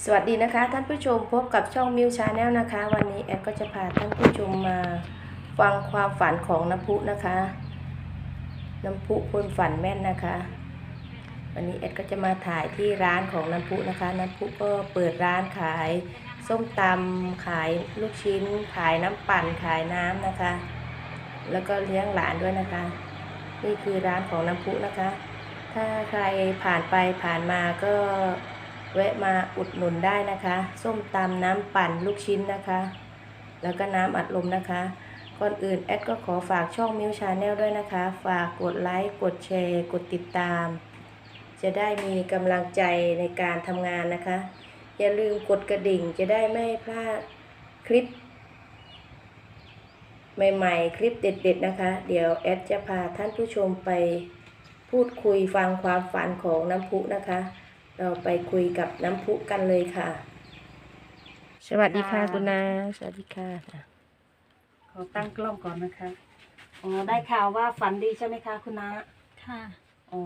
สวัสดีนะคะ ท่านผู้ชมพบกับช่องมิวชาแนลนะคะ วันนี้แอดก็จะพาท่านผู้ชมมาฟังความฝันของน้ำพุนะคะ น้ำพุคนฝันแม่นนะคะ วันนี้แอดก็จะมาถ่ายที่ร้านของน้ำพุนะคะ น้ำพุก็เปิดร้านขายส้มตำขายลูกชิ้น ขายน้ำปั่นขายน้ำนะคะ แล้วก็เลี้ยงหลานด้วยนะคะ นี่คือร้านของน้ำพุนะคะ ถ้าใครผ่านไปผ่านมาก็ แวะมาอุดหนุนได้นะคะ ส้มตำน้ำปั่นลูกชิ้นนะคะ แล้วก็น้ำอัดลมนะคะ ก่อนอื่นแอดก็ขอฝากช่องมิวชาแนลด้วยนะคะ ฝากกดไลค์กดแชร์ กดติดตาม จะได้มีกำลังใจในการทำงานนะคะ อย่าลืมกดกระดิ่งจะได้ไม่พลาดคลิป ใหม่ๆ คลิปเด็ดๆนะคะ เดี๋ยวแอดจะพาท่านผู้ชมไปพูดคุยฟังความฝันของน้ำพุนะคะ เราไปคุยกับน้ำพุกันเลยค่ะ สวัสดีค่ะค่ะคุณนาสวัสดีค่ะ ขอตั้งกล้องก่อนนะคะ อ๋อ ได้ข่าวว่าฝันดีใช่ไหมคะคุณน้าค่ะ อ๋อ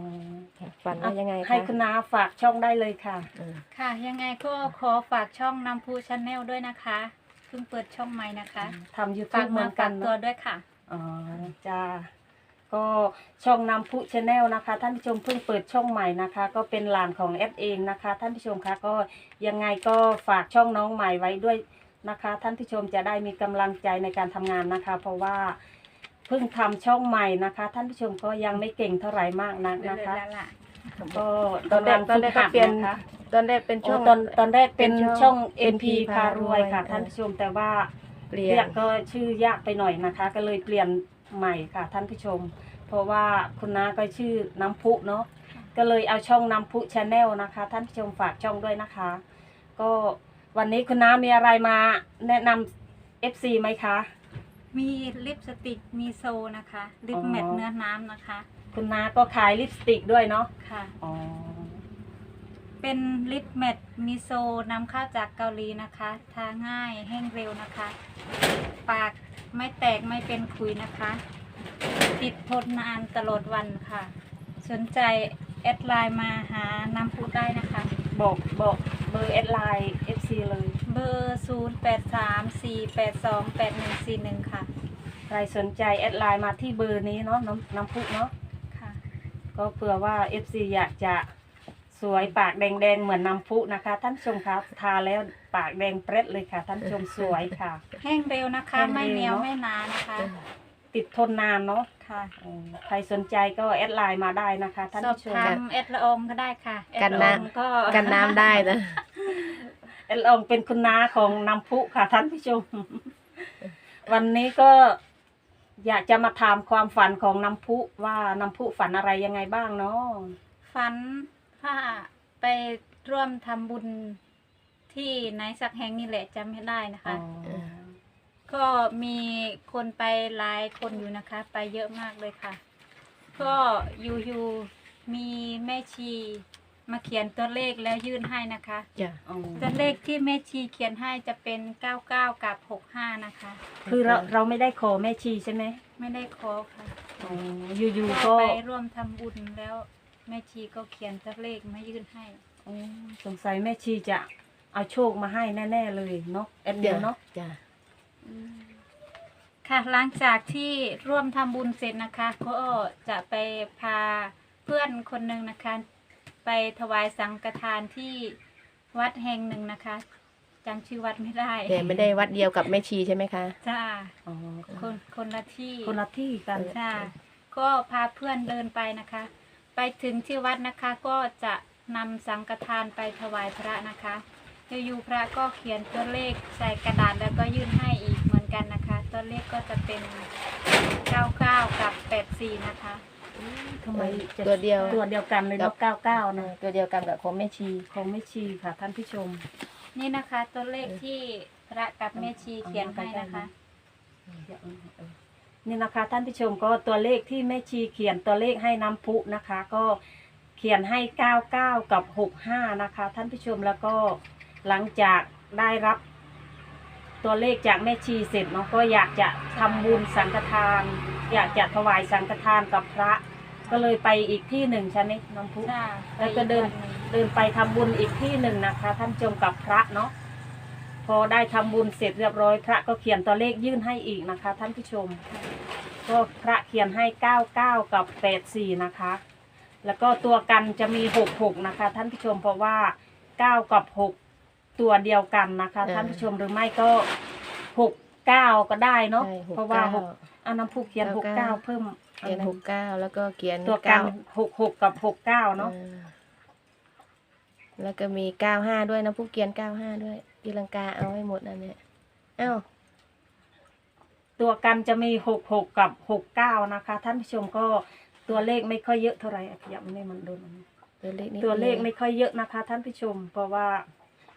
ฝันว่ายังไงคะให้คุณน้าฝากช่องได้เลยค่ะอืมค่ะ ยังไงก็ขอฝากช่องนำพูชาแนลด้วยนะคะเพิ่งเปิดช่องใหม่นะคะทำยูทูฝาบกเหมืมาอนกัฝานกเนตัวอะด้วยค่ะ อ๋อ จ้า ก็ช่องนำพุชแนลนะคะ ท่านผู้ชมเพิ่งเปิดช่องใหม่นะคะ ก็เป็นหลานของแอดเองนะคะ ท่านผู้ชมคะก็ยังไงก็ฝากช่องน้องใหม่ไว้ด้วยนะคะ ท่านผู้ชมจะได้มีกำลังใจในการทำงานนะคะ เพราะว่าเพิ่งทำช่องใหม่นะคะ ท่านผู้ชมก็ยังไม่เก่งเท่าไหร่มากนักนะคะก็ตอนแรกตอนแรกก็เปลี่ยนนะคะตอนแรกเป็นช่องโอ้ตอนตอนแรกเป็นเป็นช่ช่อองง NP พารวยค่ะเออท่านผู้ชมแต่ว่าเปลี่ยเรียนกก็ชื่อยากไปหน่อยนะคะ ก็เลยเปลี่ยนใหม่ค่ะ ท่านผู้ชม เพราะว่าคุณน้าก็ชื่อน้ำพุเนาะก็เลยเอาช่องน้ำพุชาแนลนะคะ ท่านผู้ชมฝากช่องด้วยนะคะ ก็วันนี้คุณน้ามีอะไรมาแนะนำ FC ไหมคะ มีลิปสติกมีโซนะคะ ลิปอ๋อแมทเนื้อน้ำนะคะ คุณน้าก็ขายลิปสติกด้วยเนาะค่ะอ๋อเป็นลิปแมทมีโซนำเข้าจากเกาหลีนะคะ ทาง่ายแห้งเร็วนะคะ ปากไม่แตกไม่เป็นขุยนะคะ ติดทนนานตลอดวันค่ะ สนใจแอดไลน์มาหาน้ำพุได้นะคะ บอกบอกเบอร์แอดไลน์ FC เลย เบอร์ 0 8 3 4 8 2 8 1 4 1 ค่ะ ใครสนใจแอดไลน์มาที่เบอร์นี้เนาะน้ำน้ำพุเนาะค่ะ ก็เผื่อว่า FC อยากจะสวยปากแดงๆเหมือนน้ำพุนะคะ ท่านผู้ชมครับทาแล้วปากแดงเปรดเลยค่ะ ท่านผู้ชมสวยค่ะ แห้งเร็วนะคะแห้งเร็วไม่เหนียวเนอะไม่หนานะคะ ติดทนนานเนาะค่ะอืมใครสนใจก็แอดไลน์มาได้นะคะท่านสอบผู้ชมถามเอ็ดละอองก็ได้ค่ะเอ็ดกันละน้อองก็ำกันน้ำได้นะ แอดลองเป็นคุณน้าของน้ำพุค่ะท่านผู้ชม วันนี้ก็อยากจะมาถามความฝันของน้ำพุว่าน้ำพุฝันอะไรยังไงบ้างเนาะฝันว่าไปร่วมทำบุญที่ไหนสักแห่งนี่แหละจำไม่ได้นะคะอ๋อ ก็มีคนไปหลายคนอยู่นะคะ ไปเยอะมากเลยค่ะ ก็อยู่ๆมีแม่ชีมาเขียนตัวเลขแล้วยื่นให้นะคะ จ้ะอ๋อตัวเลขที่แม่ชีเขียนให้จะเป็น 99 กับ 65 นะคะ คือเราเราไม่ได้ขอแม่ชีใช่ไหมไม่ได้ขอค่ะอ๋ออยู่ก็ๆก็ไปร่วมทำบุญแล้ว แม่ชีก็เขียนตัวเลขมายื่นให้ อ๋อสงสัยแม่ชีจะเอาโชคมาให้แน่ ๆ เลยเนาะแอดเดียวเนาะจ้ะ ค่ะหลังจากที่ร่วมทำบุญเสร็จนะคะ ก็จะไปพาเพื่อนคนหนึ่งนะคะ ไปถวายสังฆทานที่วัดแห่งหนึ่งนะคะจำชื่อวัดไม่ได้แต่ไม่ได้วัดเดียวกับแม่ชีใช่ไหมคะ จ้าอ๋อคนคนละที่ คนละที่กันจ้าก็พาเพื่อนเดินไปนะคะ ไปถึงที่วัดนะคะ ก็จะนำสังฆทานไปถวายพระนะคะอยู่ๆพระก็เขียนตัวเลขใส่กระดาษแล้วก็ยื่นให้อีกเหมือน กันนะคะ ตัวเลขก็จะเป็น 99 กับ 84 นะคะ ทำไมจะตัวเดียว ตัวเดียวกันเลยเนาะเก้าเก้านะตัวเดียวกันกับของแม่ชี ของแม่ชีค่ะท่านผู้ชม นี่นะคะ ตัวเลขที่พระกับแม่ชีเขียนให้นะคะ นี่นะคะ ท่านผู้ชมก็ตัวเลขที่แม่ชีเขียนตัวเลขให้น้ำพุนะคะ ก็เขียนให้เก้าเก้ากับหกห้านะคะ ท่านผู้ชมแล้วก็หลังจากได้รับ ตัวเลขจากแม่ชีเสร็จเนาะก็อยากจะทำบุญสังฆทาน อยากจะถวายสังฆทานกับพระ ก็เลยไปอีกที่หนึ่งใช่ไหมน้ำพุจ้าแล้วก็เดินไปอีวัหงดินไปทำบุญอีกที่หนึ่งนะคะ ท่านผู้ชมกับพระเนาะพอได้ทำบุญเสร็จเรียบร้อย พระก็เขียนตัวเลขยื่นให้อีกนะคะ ท่านผู้ชม ก็พระเขียนให้เก้าเก้ากับแปดสี่นะคะ แล้วก็ตัวกันจะมีหกหกนะคะ ท่านผู้ชมเพราะว่าเก้ากับหก ตัวเดียวกันนะคะเออท่านผู้ชมหรือไม่ก็หกเก้าก็ได้เนาะใช่หกเพราะว่าเก้าหกเอาน้ำผูกเขียนหกเก้าเก้า เพิ่มเขียนหกเก้าแล้วก็เขียนตัวกัเก้านหกหกกับหกเก้าเนาะออแล้วก็มีเก้าห้าด้วยนะผู้เขียนเก้าห้าด้วยตีลังกาเอาให้หมดนั่นเนี่ยเอ้าตัวกันจะมีหกหกกับหกเก้านะคะ ท่านผู้ชมก็ตัวเลขไม่ค่อยเยอะเท่าไหร่อะขยับไม่มันโดนอันนี้ตัวเลขนี่ตัวเลขไม่ค่อยเยอะนะคะ ท่านผู้ชม เพราะว่า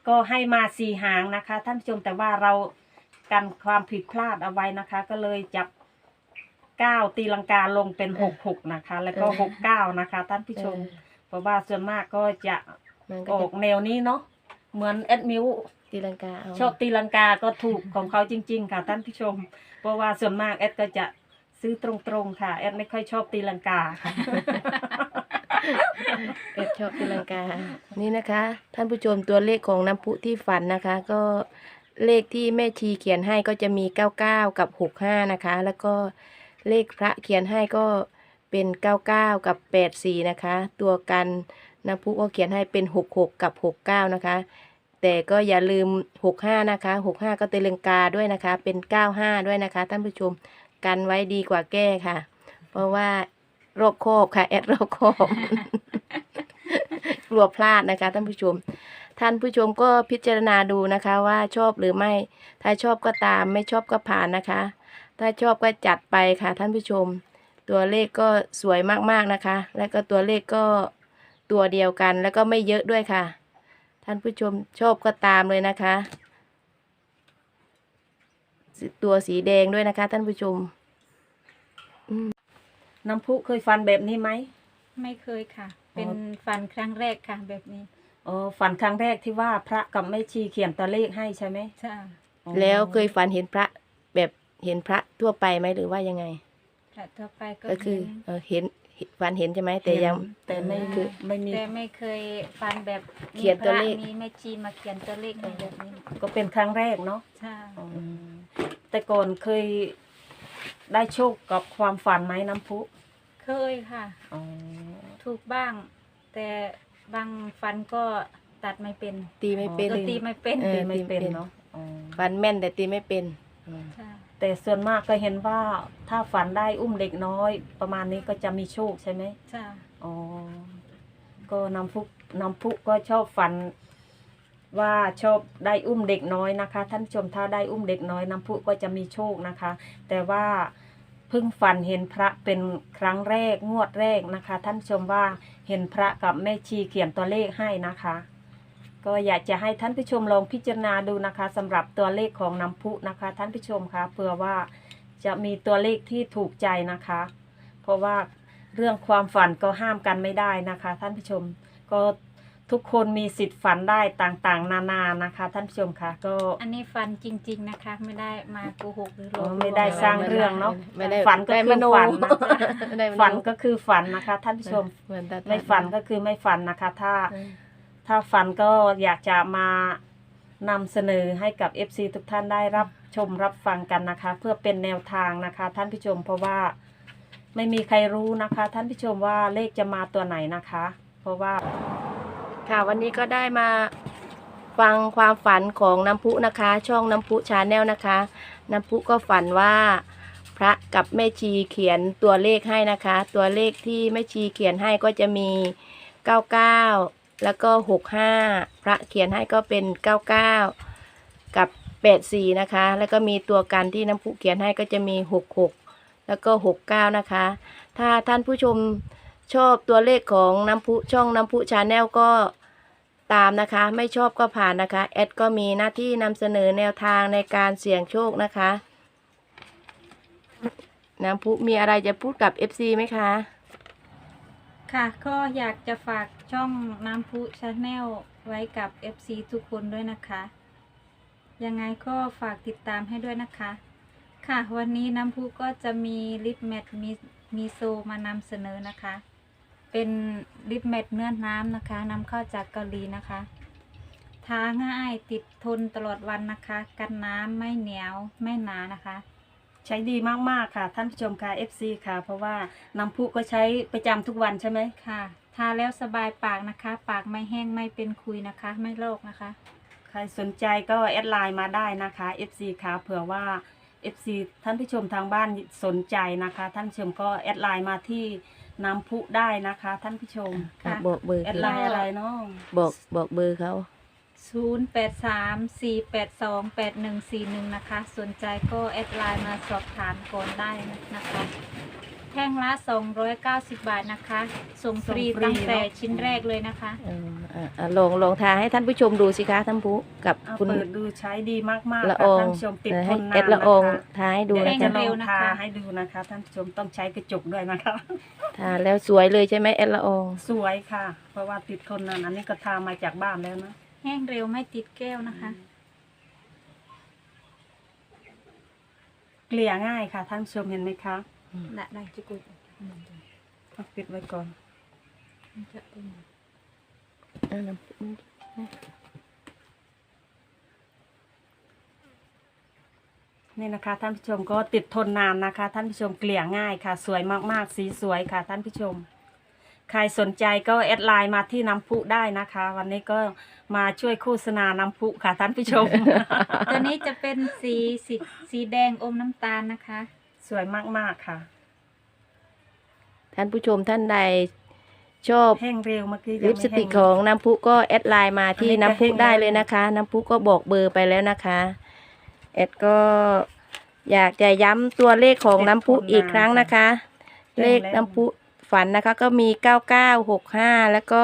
ก็ให้มาสี่หางนะคะ ท่านผู้ชมแต่ว่าเรากันความผิดพลาดเอาไว้นะคะ ก็เลยจับเก้าตีลังกาลงเป็นหกหกนะคะ แล้วก็หกเก้านะคะ ท่านผู้ชม เพราะว่าส่วนมากก็จะมันอก็อจะกแนวนี้เนาะเหมือนแอดมิว ตีลังกาเอา ชอบตีลังกาก็ถูกของเขาจริง ๆ ค่ะท่านผู้ชม เพราะว่าส่วนมากแอดก็จะซื้อตรงๆค่ะแอดไม่ค่อยชอบตีลังกาค่ะ เอ็ดชอบตีลังกา นี่นะคะ ท่านผู้ชมตัวเลขของน้ำพุที่ฝันนะคะ ก็เลขที่แม่ชีเขียนให้ก็จะมี 99 กับ 65 นะคะ แล้วก็เลขพระเขียนให้ก็เป็น 99 กับ 84 นะคะ ตัวกันน้ำพุก็เขียนให้เป็น 66 กับ 69 นะคะ แต่ก็อย่าลืม 65 นะคะ 65 ก็ตีลังกาด้วยนะคะ เป็น 95 ด้วยนะคะ ท่านผู้ชมกันไว้ดีกว่าแก้ค่ะ เพราะว่า รอบคอบค่ะ แอดรอบคอบกลัวพลาดนะคะ ท่านผู้ชม ท่านผู้ชมก็พิจารณาดูนะคะ ว่าชอบหรือไม่ ถ้าชอบก็ตาม ไม่ชอบก็ผ่านนะคะ ถ้าชอบก็จัดไปค่ะ ท่านผู้ชม ตัวเลขก็สวยมากๆนะคะ แล้วก็ตัวเลขก็ตัวเดียวกัน แล้วก็ไม่เยอะด้วยค่ะ ท่านผู้ชมชอบก็ตามเลยนะคะสีตัวสีแดงด้วยนะคะ ท่านผู้ชม น้ำพุเคยฟันแบบนี้ไหม ไม่เคยค่ะ เป็นฟันครั้งแรกค่ะแบบนี้อ๋อฝันครั้งแรกที่ว่าพระกับแม่ชีเขียนตัวเลขให้ใช่ไหมใช่อ๋อแล้วเคยฝันเห็นพระแบบเห็นพระทั่วไปไหมหรือว่ายังไง แต่ต่อไปก็ก็คือเห็นเออเห็นฝันเห็นใช่ไหมแต่ยังแต่ไม่คือ ไม่มี แต่ไม่เคยฟันแบบเขียนตัวเลขมีพระมีแม่จีมาเขียนตัวเลขให้แบบนี้ก็เป็นครั้งแรกเนาะใช่อ๋อแต่ก่อนเคยได้โชคกับความฝันไหมน้ำพุ เคยค่ะ อ๋อถูกบ้าง แต่บางฟันก็ตัดไม่เป็นตีไม่เป็น ก็ตีไม่เป็นเออ ตีไม่เป็นตีไม่เป็นเนาะอ๋อฝันแม่นแต่ตีไม่เป็นอืมใช่แต่ส่วนมากก็เห็นว่าถ้าฝันได้อุ้มเด็กน้อย ประมาณนี้ก็จะมีโชคใช่ไหมใช่อ๋อ ก็น้ำพุน้ำพุก็ชอบฝัน ว่าชอบได้อุ้มเด็กน้อยนะคะ ท่านผู้ชมถ้าได้อุ้มเด็กน้อยน้ำพุก็จะมีโชคนะคะ แต่ว่า เพิ่งฝันเห็นพระเป็นครั้งแรกงวดแรกนะคะ ท่านชมว่าเห็นพระกับแม่ชีเขียนตัวเลขให้นะคะ ก็อยากจะให้ท่านผู้ชมลองพิจารณาดูนะคะสำหรับตัวเลขของน้ำพุนะคะ ท่านผู้ชมคะเผื่อว่าจะมีตัวเลขที่ถูกใจนะคะ เพราะว่าเรื่องความฝันก็ห้ามกันไม่ได้นะคะ ท่านผู้ชมก็ ทุกคนมีสิทธิ์ฝันได้ต่างๆ นานานะคะ ท่านผู้ชมคะก็อันนี้ฟันจริง ๆนะคะ ไม่ได้มาโกหกหรือหลอ๋ออกไม่ได้สร้างเรื่องเนาะไม่ได้ฝันก็ได้คือมโนฝันนะได้มโฝันก็คือฝันนะคะ ท่านผู้ชมเหมือนตาทัดไม่ฝันก็คือไม่ฝันนะคะ ถ้าเออถ้าฝันก็อยากจะมานำเสนอให้กับ FC ทุกท่านได้รับชมรับฟังกันนะคะ เพื่อเป็นแนวทางนะคะ ท่านผู้ชมเพราะว่าไม่มีใครรู้นะคะ ท่านผู้ชมว่าเลขจะมาตัวไหนนะคะ เพราะว่า ค่ะวันนี้ก็ได้มาฟังความฝันของน้ำพุนะคะ ช่องน้ำพุชาแนลนะคะ น้ำพุก็ฝันว่าพระกับแม่ชีเขียนตัวเลขให้นะคะ ตัวเลขที่แม่ชีเขียนให้ก็จะมี 99 แล้วก็ 65 พระเขียนให้ก็เป็น 99 กับ 84 นะคะ แล้วก็มีตัวกันที่น้ำพุเขียนให้ก็จะมี 66 แล้วก็ 69 นะคะ ถ้าท่านผู้ชมชอบตัวเลขของน้ำพุช่องน้ำพุชาแนลก็ ตามนะคะ ไม่ชอบก็ผ่านนะคะแอดก็มีหน้าที่นำเสนอแนวทางในการเสี่ยงโชคนะคะน้ำพุมีอะไรจะพูดกับ FC ไหมคะ ค่ะ ก็อยากจะฝากช่องน้ำพุชาแนลไว้กับ FC ทุกคนด้วยนะคะ ยังไงก็ฝากติดตามให้ด้วยนะคะ ค่ะ วันนี้น้ำพุก็จะมีลิปแมทมีมีโซมานำเสนอนะคะ เป็นลิปแมทเนื้อน้ำนะคะนำเข้าจากเกาหลีนะคะทาง่ายติดทนตลอดวันนะคะ กันน้ำไม่เหนียวไม่หนานะคะ ใช้ดีมากๆค่ะ ท่านผู้ชมค่ะ FC ค่ะ เพราะว่าน้ำพุก็ใช้ประจำทุกวันใช่ไหมค่ะทาแล้วสบายปากนะคะ ปากไม่แห้งไม่เป็นคุยนะคะ ไม่โรคนะคะ ใครสนใจก็แอดไลน์มาได้นะคะ FC ค่ะเผื่อว่า FC ท่านผู้ชมทางบ้านสนใจนะคะ ท่านผู้ชมก็แอดไลน์มาที่ น้ำพุได้นะคะ ท่านผู้ชมอะบอกเบอร์แอดคือไลน์อะไรเนาะบอกบอกเบอร์เขา0 8 3 4 8 2 8 1 4 1นะคะ สนใจก็แอดไลน์มาสอบถามก่อนได้นะคะ แท่งละ 290 บาทนะคะ ส่งฟรีตั้งแต่ชิ้นแรกเลยนะคะ เอออะอะลองลองทาให้ท่านผู้ชมดูสิคะท่านผู้กับเอาคุณเปิดดูใช้ดีมากๆละค่ะอองท่านผู้ชมติดเออทให้นนาเอ็นดนะละอองคะทาให้ดูเดี๋ยวนะจะคะลเร็อวงนะคะทาให้ดูนะคะท่านผู้ชมต้องใช้กระจกด้วยนะคะ ทาแล้วสวยเลยใช่ไหมเอ็ดละออง สวยค่ะ เพราะว่าติดทนนานอันนี้ก็ทามาจากบ้านแล้วนะ แห้งเร็วไม่ติดแก้วนะคะ เกลี่ยง่ายค่ะท่านผู้ชมเห็นไหมคะ ได้ได้จุกุยต้องปิดไว้ก่อนจะเป็นอะน้ำพุนี่นะคะท่านผู้ชมก็ติดทนนานนะคะ ท่านผู้ชมเกลี่ยง่ายค่ะ สวยมากๆ สีสวยค่ะท่านผู้ชม ใครสนใจก็แอดไลน์มาที่น้ำพุได้นะคะ วันนี้ก็มาช่วยโฆษณาน้ำพุค่ะท่านผู้ชม ตัวนี้จะเป็นสีสีสีแดงอมน้ำตาลนะคะ สวยมากๆค่ะ ท่านผู้ชมท่านใดชอบแห้งเร็วเมื่อกี้ยังลิปไม่สติกแห้ของน้ำพุก็แอดไลน์มาที่อันนี้ก็น้ำพุแห้งได้แล้วเลยนะคะ น้ำพุก็บอกเบอร์ไปแล้วนะคะแอดก็อยากจะย้ำตัวเลขของน้ำพุอีกครั้งนะคะ เลขน้ำพุฝันนะคะ ก็มี 9965 แล้วก็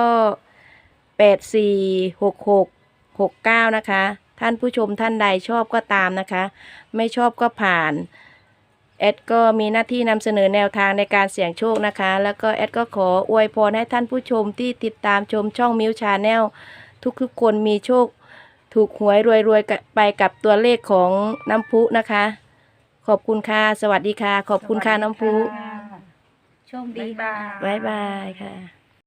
8466 69 นะคะ ท่านผู้ชมท่านใดชอบก็ตามนะคะ ไม่ชอบก็ผ่าน แอดก็มีหน้าที่นำเสนอแนวทางในการเสี่ยงโชคนะคะ แล้วก็แอดก็ขออวยพรให้ท่านผู้ชมที่ติดตามชมช่องมิวชาแนลทุกๆคนมีโชค ถูกหวยรวยๆไปกับตัวเลขของน้ำพุนะคะ ขอบคุณค่ะ สวัสดีค่ะ ขอบคุณค่ะน้ำพุค่ะโชคดีบ๊ายบายบ๊ายบายค่ะ